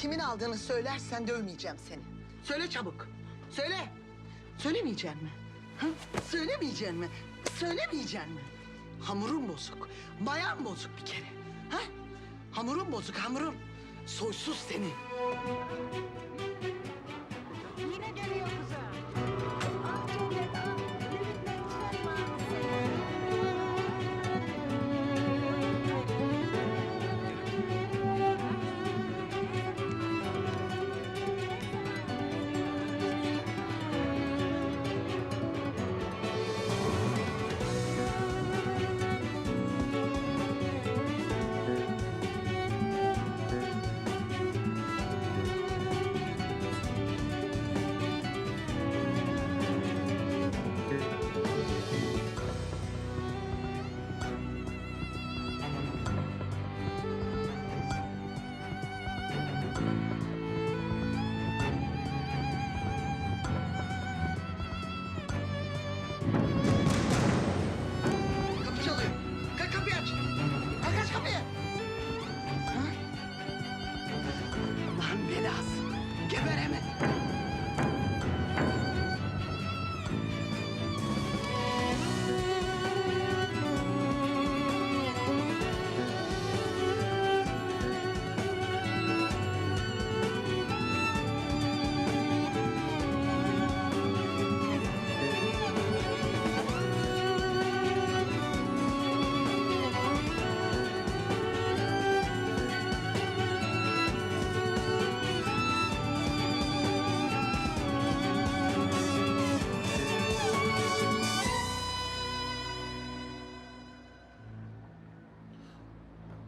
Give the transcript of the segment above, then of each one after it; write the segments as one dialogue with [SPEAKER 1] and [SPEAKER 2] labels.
[SPEAKER 1] Kimin aldığını söylersen dövmeyeceğim seni. Söyle çabuk. Söyle. Söylemeyecek mi? Ha? Söylemeyecek mi? Söylemeyecek mi? Hamurun bozuk. Mayan bozuk bir kere. Ha? Hamurun bozuk, hamurun. Soysuz seni.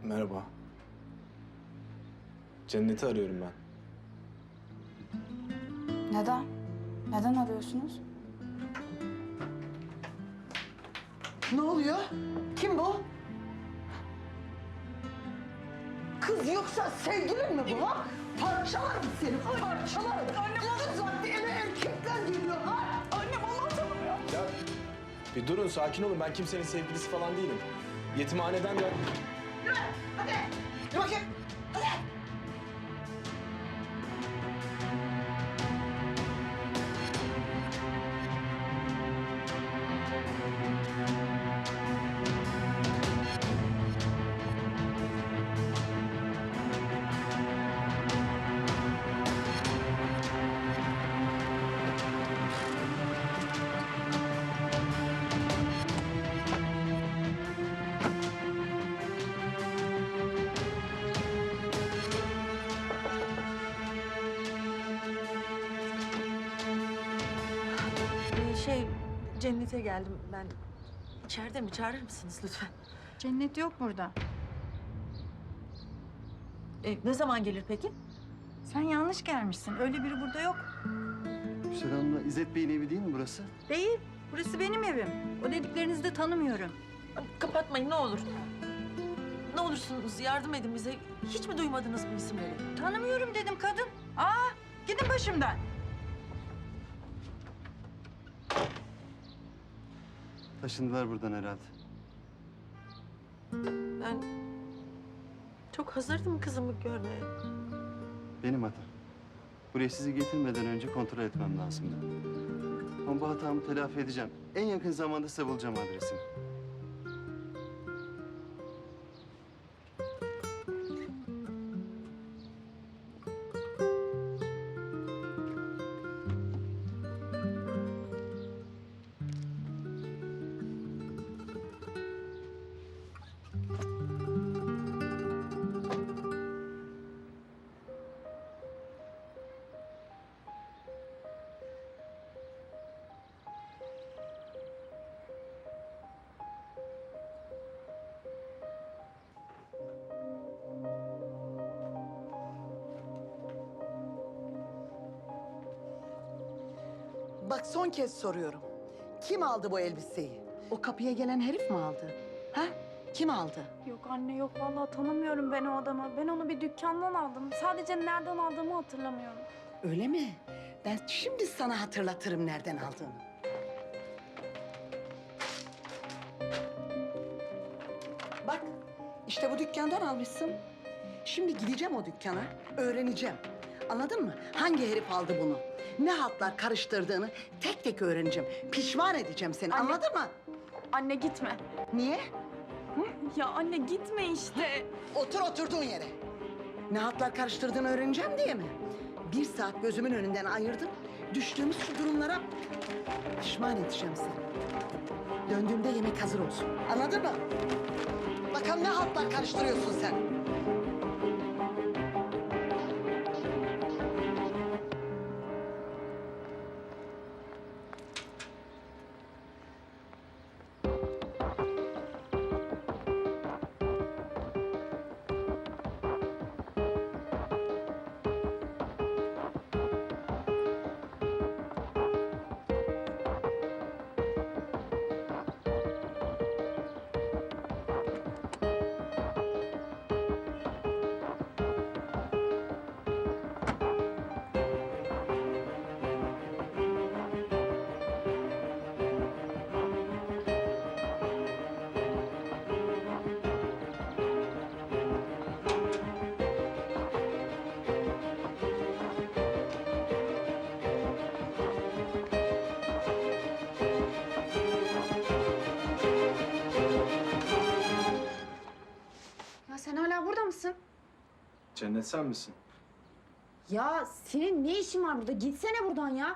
[SPEAKER 2] Merhaba. Cennet'i arıyorum ben.
[SPEAKER 3] Neden? Neden arıyorsunuz?
[SPEAKER 1] Ne oluyor? Kim bu? Kız yoksa sevgilin mi bu ha? Parçalarım seni, parçalarım. Anne, Gece vakti eve erkekler geliyor ha? Annem tanımıyor.
[SPEAKER 2] Ya bir durun sakin olun ben kimsenin sevgilisi falan değilim. Yetimhaneden de...
[SPEAKER 1] Dur bakayım. Hadi.
[SPEAKER 4] Cennete geldim ben. İçeride mi? Çağırır mısınız lütfen?
[SPEAKER 3] Cennet yok burada.
[SPEAKER 4] Ee, ne zaman gelir peki?
[SPEAKER 3] Sen yanlış gelmişsin. Öyle biri burada yok.
[SPEAKER 5] Gürsel Hanım'la İzzet Bey'in evi değil mi burası?
[SPEAKER 3] Değil. Burası benim evim. O dediklerinizi de tanımıyorum.
[SPEAKER 4] Ay, Kapatmayın ne olur. Ne olursunuz yardım edin bize. Hiç mi duymadınız bu isimleri?
[SPEAKER 3] Tanımıyorum dedim kadın. Aa, gidin başımdan.
[SPEAKER 5] Taşındılar buradan herhalde.
[SPEAKER 4] Ben çok hazırdım kızımı görmeye.
[SPEAKER 5] Benim hatam. Buraya sizi getirmeden önce kontrol etmem lazımdı. Ama bu hatamı telafi edeceğim. En yakın zamanda size bulacağım adresini.
[SPEAKER 1] Bak son kez soruyorum. Kim aldı bu elbiseyi? O kapıya gelen herif mi aldı? Ha? Kim aldı?
[SPEAKER 6] Yok anne yok vallahi tanımıyorum ben o adamı. Ben onu bir dükkandan aldım. Sadece nereden aldığımı hatırlamıyorum.
[SPEAKER 1] Öyle mi? Ben şimdi sana hatırlatırım nereden aldığını. Bak, işte bu dükkandan almışsın. Şimdi gideceğim o dükkana, öğreneceğim. Anladın mı? Hangi herif aldı bunu? Ne haltlar karıştırdığını tek tek öğreneceğim. Pişman edeceğim seni,
[SPEAKER 6] Anne-
[SPEAKER 1] anladın mı?
[SPEAKER 6] Anne gitme.
[SPEAKER 1] Niye?
[SPEAKER 6] Ya anne gitme işte.
[SPEAKER 1] Otur oturduğun yere. Ne hatlar karıştırdığını öğreneceğim diye mi? Bir saat gözümün önünden ayırdın. Düştüğümüz şu durumlara pişman edeceğim seni. Döndüğümde yemek hazır olsun. Anladın mı? Bakalım ne hatlar karıştırıyorsun sen?
[SPEAKER 2] Cennet sen misin?
[SPEAKER 6] Ya senin ne işin var burada? Gitsene buradan ya.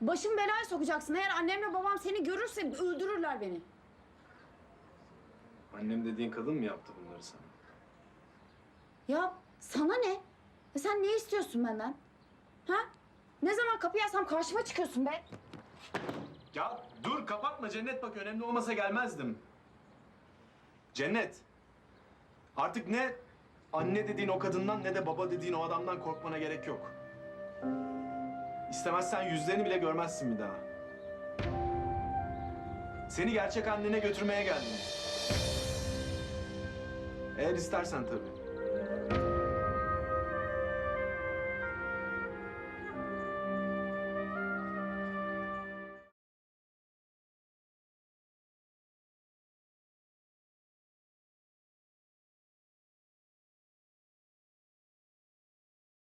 [SPEAKER 6] Başım belaya sokacaksın. Eğer annemle babam seni görürse öldürürler beni.
[SPEAKER 2] Annem dediğin kadın mı yaptı bunları sana?
[SPEAKER 6] Ya sana ne? Ya sen ne istiyorsun benden? Ha? Ne zaman kapıyı açsam karşıma çıkıyorsun be.
[SPEAKER 2] Ya dur kapatma Cennet bak önemli olmasa gelmezdim. Cennet. Artık ne anne dediğin o kadından ne de baba dediğin o adamdan korkmana gerek yok. İstemezsen yüzlerini bile görmezsin bir daha. Seni gerçek annene götürmeye geldim. Eğer istersen tabii.